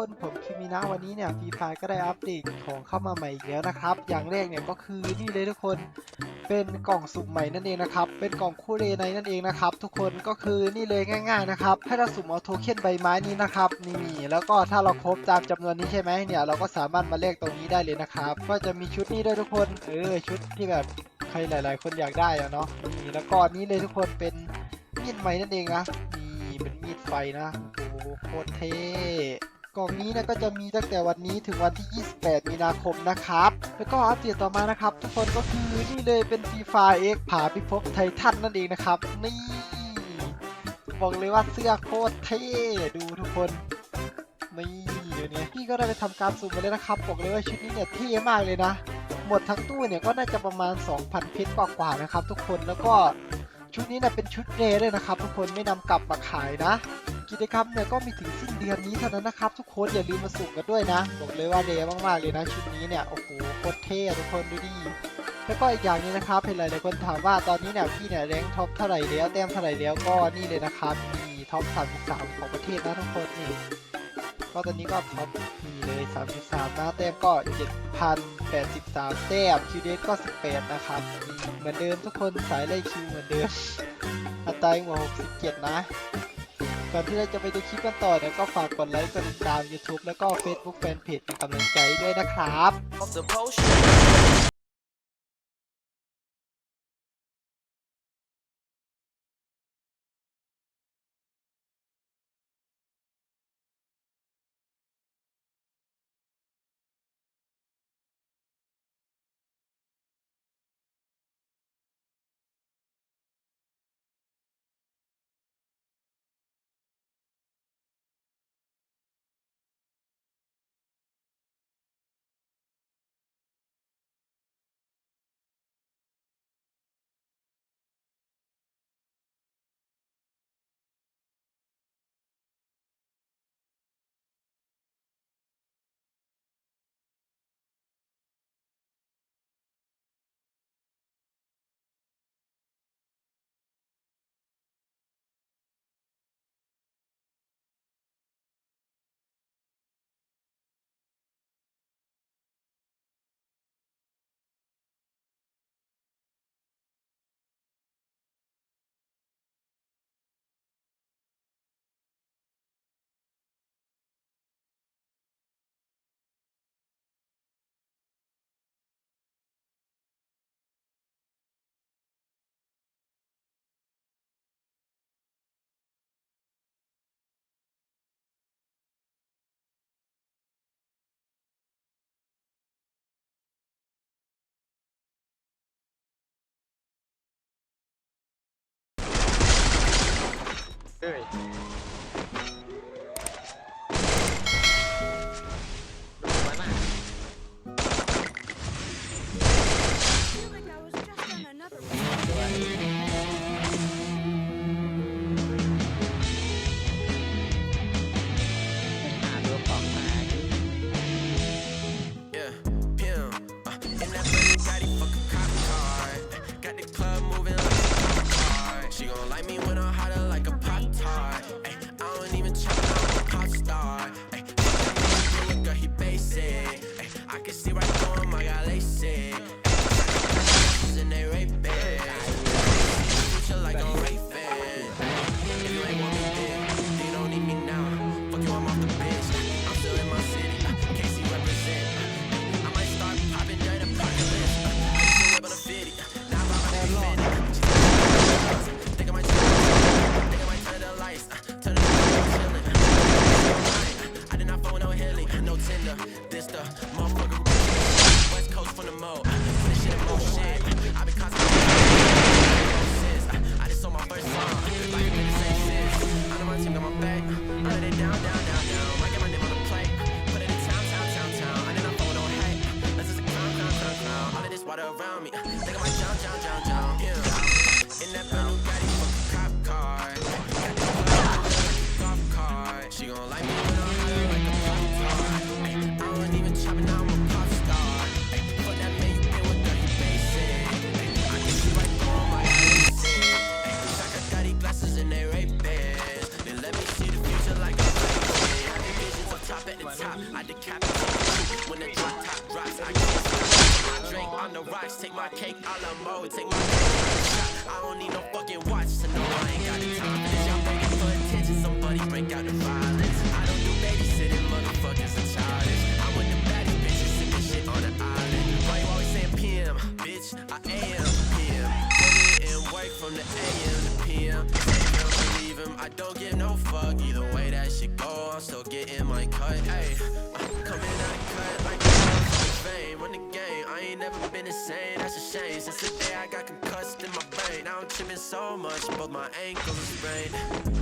คนผมคิมินะวันนี้เนี่ยฟีไฟก็ได้อัปเดตของเข้ามาใหม่อีกแล้วนะครับ อย่างแรกเนี่ยก็คือนี่เลยทุกคนเป็นกล่องสุ่มใหม่นั่นเองนะครับ เป็นกล่องคู่เรไนนั่นเองนะครับ ทุกคนก็คือนี่เลยง่าย ๆนะครับ ให้เราสุ่มเอาโทเค็นใบไม้นี้นะครับนี่แล้วก็ถ้าเราครบตามจำนวนนี้ใช่ไหมเนี่ยเราก็สามารถมาเลขตรงนี้ได้เลยนะครับก็จะมีชุดนี้ด้วยทุกคนเออชุดที่แบบใครหลาย ๆ คนอยากได้อะเนาะนี่แล้วก็นี้เลยทุกคนเป็นมีดใหม่นั่นเองนะนี่เป็นมีดไฟนะโอ้โหโคตรเท่ กล่องนี้นะก็จะมีตั้งแต่วันนี้ถึงวันที่ 28 มีนาคมนะครับ แล้วก็อัปเดตต่อมานะครับ ทุกคนก็คือนี่เลยเป็นฟรีไฟเอ็กผาพิภพไททันนั่นเองนะครับ นี่บอกเลยว่าเสื้อโคตรเท่ดูทุกคนนี่เดี๋ยวนี้พี่ก็ได้ไปทำการสุ่มมาเลยนะครับบอกเลยว่าชุดนี้เนี่ยเท่มากเลยนะ หมดทั้งตู้เนี่ยก็น่าจะประมาณ 2,000 เพชรกว่าๆนะครับ ทุกคนแล้วก็ชุดนี้เนี่ยเป็นชุดเรย์ด้วยนะครับ ทุกคนไม่นำกลับมาขายนะ กิจกรรมเนี่ยก็มีถึงสิ้นเดือนนี้เท่านั้นนะครับ ทุกคนอย่าลืมมาสุ่มกันด้วยนะบอกเลยว่าเดย์มากๆเลยนะชุดนี้เนี่ยโอ้โหโคตรเท่ทุกคนดูดิแล้วก็อีกอย่างนึงนะครับเห็นหลายๆคนถามว่าตอนนี้เนี่ยพี่เนี่ยแรงท็อปเท่าไหร่แล้วแต้มเท่าไหร่แล้วก็นี่เลยนะครับนี่ท็อป 33 ของประเทศนะทุกคนนี่ก็ตอนนี้ก็ท็อปนี่เลย33นะแต้มก็ 7,083 แต้มคิวเดสก็ 18 นะครับเหมือนเดิมทุกคนสายไล่คิวเหมือนเดิมอัตรายังกว่า67 นะ ก่อนที่เราจะไปดูคลิปกันต่อเนี่ยก็ฝากกดไลค์กดติดตาม YouTube แล้วก็ Facebook Fanpage เป็นกำลังใจด้วยนะครับ Spirit I let it down, down, down, down. Might get my name on the plate. Put it in town, town, town, town. I did hate. Let's a clown, clown, clown, clown. All of this water around me. I drown. Yeah. In that brand new cop car. She gon' like me top, I decapitate. When the drop top drops, I can't drink on the rocks, take my cake a la mode, take my cake I don't need no fucking watch to know I ain't got the time. Cause y'all waiting for attention, somebody break out the vibe. So much, both my ankles are sprained.